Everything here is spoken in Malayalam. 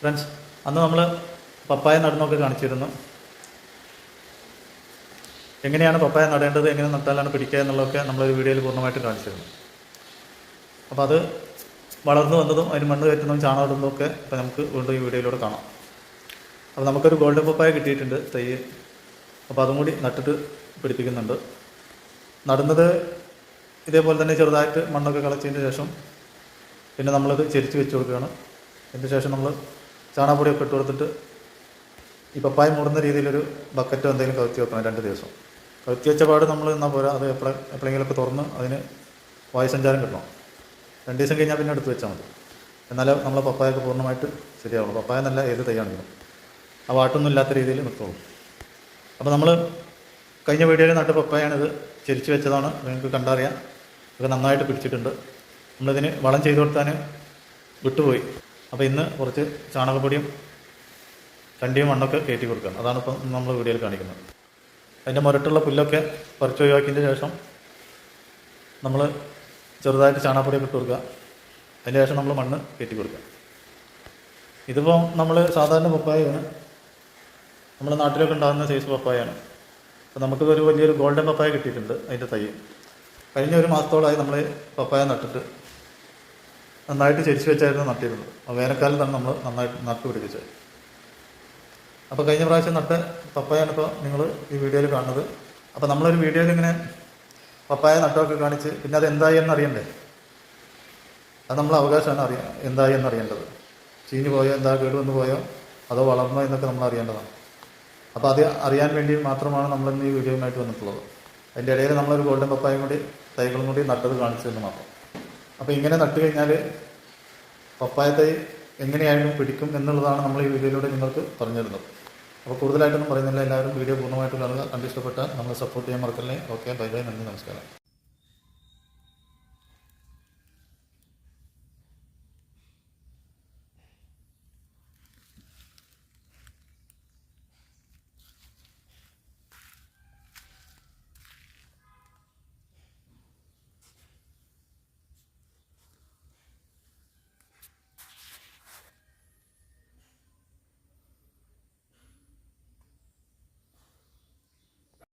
ഫ്രണ്ട്സ് അന്ന് നമ്മൾ പപ്പായ നടുന്നൊക്കെ കാണിച്ചിരുന്നു. എങ്ങനെയാണ് പപ്പായ നടേണ്ടത് എങ്ങനെ നട്ടാലാണ് പിടിക്കുക എന്നുള്ളതൊക്കെ നമ്മളൊരു വീഡിയോയിൽ പൂർണമായിട്ട് കാണിച്ചിരുന്നു. അപ്പോൾ അത് വളർന്നു വന്നതും അതിന് മണ്ണ് കയറ്റുന്നതും ചാണകം ഇടുന്നതും ഒക്കെ ഇപ്പോൾ നമുക്ക് വീണ്ടും ഈ വീഡിയോയിലൂടെ കാണാം. അപ്പോൾ നമുക്കൊരു ഗോൾഡൻ പപ്പായ കിട്ടിയിട്ടുണ്ട് തൈ അപ്പോൾ അതും കൂടി നട്ടിട്ട് പിടിപ്പിക്കുന്നുണ്ട്. നടുന്നത് ഇതേപോലെ തന്നെ ചെറുതായിട്ട് മണ്ണൊക്കെ കളച്ചതിന് ശേഷം പിന്നെ നമ്മളത് ചെരിച്ച് വെച്ച് കൊടുക്കുകയാണ്. അതിന് ശേഷം നമ്മൾ ചാണകപ്പൊടിയൊക്കെ ഇട്ട് കൊടുത്തിട്ട് ഈ പപ്പായ മൂടുന്ന രീതിയിലൊരു ബക്കറ്റോ എന്തെങ്കിലും കവത്തി വെക്കണം രണ്ട് ദിവസം. കവത്തി വെച്ച പാട് നമ്മൾ എന്നാൽ പോരാ? അത് എപ്പോഴെ എപ്പോഴെങ്കിലുമൊക്കെ തുറന്ന് അതിന് വായുസഞ്ചാരം കിട്ടണം. രണ്ട് ദിവസം കഴിഞ്ഞാൽ പിന്നെ എടുത്ത് വെച്ചാൽ മതി. എന്നാലേ നമ്മളെ പപ്പായൊക്കെ പൂർണമായിട്ട് ശരിയാവുള്ളൂ. പപ്പായ നല്ല ഏത് തൈയാണെങ്കിലും. ആ വാട്ടൊന്നും ഇല്ലാത്ത രീതിയിൽ നിർത്തുള്ളൂ. അപ്പോൾ നമ്മൾ കഴിഞ്ഞ വീഡിയോയിൽ നട്ട പപ്പായാണിത് ചെരിച്ച് വെച്ചതാണ്. നിങ്ങൾക്ക് കണ്ടറിയാം. ഇത് നന്നായിട്ട് പിടിച്ചിട്ടുണ്ട്. നമ്മളിതിന് വളം ചെയ്ത് കൊടുത്താൽ വിട്ടുപോയി. അപ്പോൾ ഇന്ന് കുറച്ച് ചാണകപ്പൊടിയും ചണ്ടിയും മണ്ണൊക്കെ കയറ്റി കൊടുക്കുക അതാണ് ഇപ്പം നമ്മൾ വീഡിയോയിൽ കാണിക്കുന്നത്. അതിന്റെ മുരട്ടുള്ള പുല്ലൊക്കെ പറിച്ച് ഒഴിവാക്കിയതിന് ശേഷം നമ്മൾ ചെറുതായിട്ട് ചാണകപ്പൊടിയൊക്കെ ഇട്ട് കൊടുക്കുക. അതിന്റെ ശേഷം നമ്മൾ മണ്ണ് കയറ്റി കൊടുക്കുക. ഇതിപ്പോൾ നമ്മൾ സാധാരണ പപ്പായാണ്. നമ്മുടെ നാട്ടിലൊക്കെ ഉണ്ടാകുന്ന സൈസ് പപ്പായാണ്. അപ്പോൾ നമുക്കിത് ഒരു വലിയൊരു ഗോൾഡൻ പപ്പായ കിട്ടിയിട്ടുണ്ട് അതിന്റെ തൈ. കഴിഞ്ഞ ഒരു മാസത്തോളമായി നമ്മൾ പപ്പായ നട്ടിട്ട് നന്നായിട്ട് ചരിച്ചു വെച്ചായിരുന്നു നട്ടിരുന്നത്. അപ്പോൾ തന്നെ നമ്മൾ നന്നായിട്ട് നട്ടു പിടിപ്പിച്ചത്. അപ്പോൾ കഴിഞ്ഞ പ്രാവശ്യം നട്ട് പപ്പായാണിപ്പോൾ നിങ്ങൾ ഈ വീഡിയോയിൽ കാണുന്നത്. അപ്പോൾ നമ്മളൊരു വീഡിയോയിൽ ഇങ്ങനെ പപ്പായ നട്ടമൊക്കെ കാണിച്ച് പിന്നെ അത് എന്തായി എന്നറിയണ്ടേ? അത് നമ്മൾ അവകാശമാണ് അറിയാം എന്തായി എന്നറിയേണ്ടത്. ചീഞ്ഞു പോയോ എന്താ കേട് വന്നു പോയോ അതോ വളർന്നോ എന്നൊക്കെ നമ്മൾ അറിയേണ്ടതാണ്. അപ്പോൾ അത് അറിയാൻ വേണ്ടി മാത്രമാണ് നമ്മളിന്ന് ഈ വീഡിയോയുമായിട്ട് വന്നിട്ടുള്ളത്. അതിന്റെ ഇടയിൽ നമ്മളൊരു ഗോൾഡൻ പപ്പായും കൂടി തൈകളും കൂടി നട്ടത് കാണിച്ചതെന്ന് മാത്രം. അപ്പോൾ ഇങ്ങനെ നട്ട് കഴിഞ്ഞാൽ പപ്പായ തൈ എങ്ങനെയായാലും പിടിക്കും എന്നുള്ളതാണ് നമ്മൾ ഈ വീഡിയോയിലൂടെ നിങ്ങൾക്ക് പറഞ്ഞിരുന്നത്. അപ്പോൾ കൂടുതലായിട്ടൊന്നും പറയുന്നില്ല. എല്ലാവരും വീഡിയോ പൂർണമായിട്ട് കാണുക. കണ്ടിഷ്ടപ്പെട്ടാൽ നമ്മൾ സപ്പോർട്ട് ചെയ്യാൻ മറക്കല്ലേ. ഓക്കെ ബൈ ബൈ നന്ദി നമസ്കാരം.